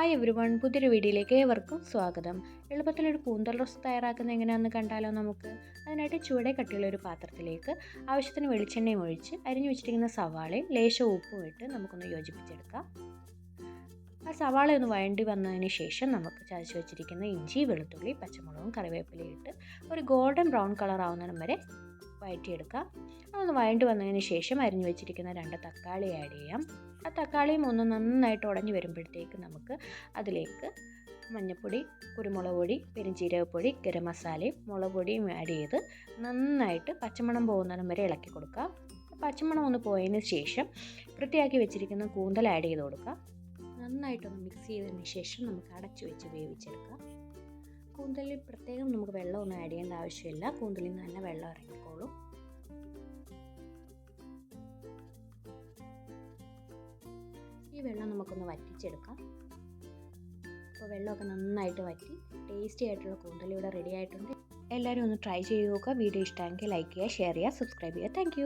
Hi every one പുതിയൊരു വീഡിയോയിലേക്ക് ഏവർക്കും സ്വാഗതം. എളുപ്പത്തിലൊരു പൂന്തൽ റോസ് തയ്യാറാക്കുന്നത് എങ്ങനെയാണെന്ന് കണ്ടാലോ നമുക്ക്? അതിനായിട്ട് ചുവടെ കട്ടിയുള്ള ഒരു പാത്രത്തിലേക്ക് ആവശ്യത്തിന് വെളിച്ചെണ്ണയും ഒഴിച്ച് അരിഞ്ഞു വെച്ചിരിക്കുന്ന സവാളയും ലേശം ഉപ്പും ഇട്ട് നമുക്കൊന്ന് യോജിപ്പിച്ചെടുക്കാം. ആ സവാള ഒന്ന് വഴണ്ടി വന്നതിന് ശേഷം നമുക്ക് ചതച്ച് വെച്ചിരിക്കുന്ന ഇഞ്ചി വെളുത്തുള്ളി പച്ചമുളകും കറിവേപ്പിലയും ഇട്ട് ഒരു ഗോൾഡൻ ബ്രൗൺ കളർ ആവുന്നിടം വരെ വഴറ്റിയെടുക്കാം അതൊന്ന് വഴണ്ടി വന്നതിന് ശേഷം അരിഞ്ഞു വെച്ചിരിക്കുന്ന രണ്ട് തക്കാളി ആഡ് ചെയ്യാം. ആ തക്കാളിയും ഒന്ന് നന്നായിട്ട് ഉടഞ്ഞു വരുമ്പോഴത്തേക്ക് നമുക്ക് അതിലേക്ക് മഞ്ഞൾപ്പൊടി കുരുമുളക് പൊടി പെരുംജീരകപ്പൊടി ഗരം മസാലയും മുളക് പൊടിയും ആഡ് ചെയ്ത് നന്നായിട്ട് പച്ചമണം പോകുന്നിടം വരെ ഇളക്കി കൊടുക്കുക പച്ചമണം ഒന്ന് പോയതിന് ശേഷം വൃത്തിയാക്കി വെച്ചിരിക്കുന്ന കൂന്തൽ ആഡ് ചെയ്ത് കൊടുക്കുക നന്നായിട്ടൊന്ന് മിക്സ് ചെയ്തതിന് ശേഷം നമുക്ക് അടച്ചു വെച്ച് വേവിച്ചെടുക്കാം. കൂന്തലിൽ പ്രത്യേകം നമുക്ക് വെള്ളമൊന്നും ആഡ് ചെയ്യേണ്ട ആവശ്യമില്ല. കൂന്തലിൽ നിന്ന് തന്നെ വെള്ളം ഇറങ്ങിക്കോളും. ഈ വെള്ളം നമുക്കൊന്ന് വറ്റിച്ചെടുക്കാം. അപ്പോൾ വെള്ളമൊക്കെ നന്നായിട്ട് വറ്റി ടേസ്റ്റി ആയിട്ടുള്ള കൂന്തൽ ഇവിടെ റെഡി ആയിട്ടുണ്ട്. എല്ലാവരും ഒന്ന് ട്രൈ ചെയ്ത് നോക്കുക. വീഡിയോ ഇഷ്ടമെങ്കിൽ ലൈക്ക് ചെയ്യുക ഷെയർ ചെയ്യുക സബ്സ്ക്രൈബ് ചെയ്യുക. താങ്ക്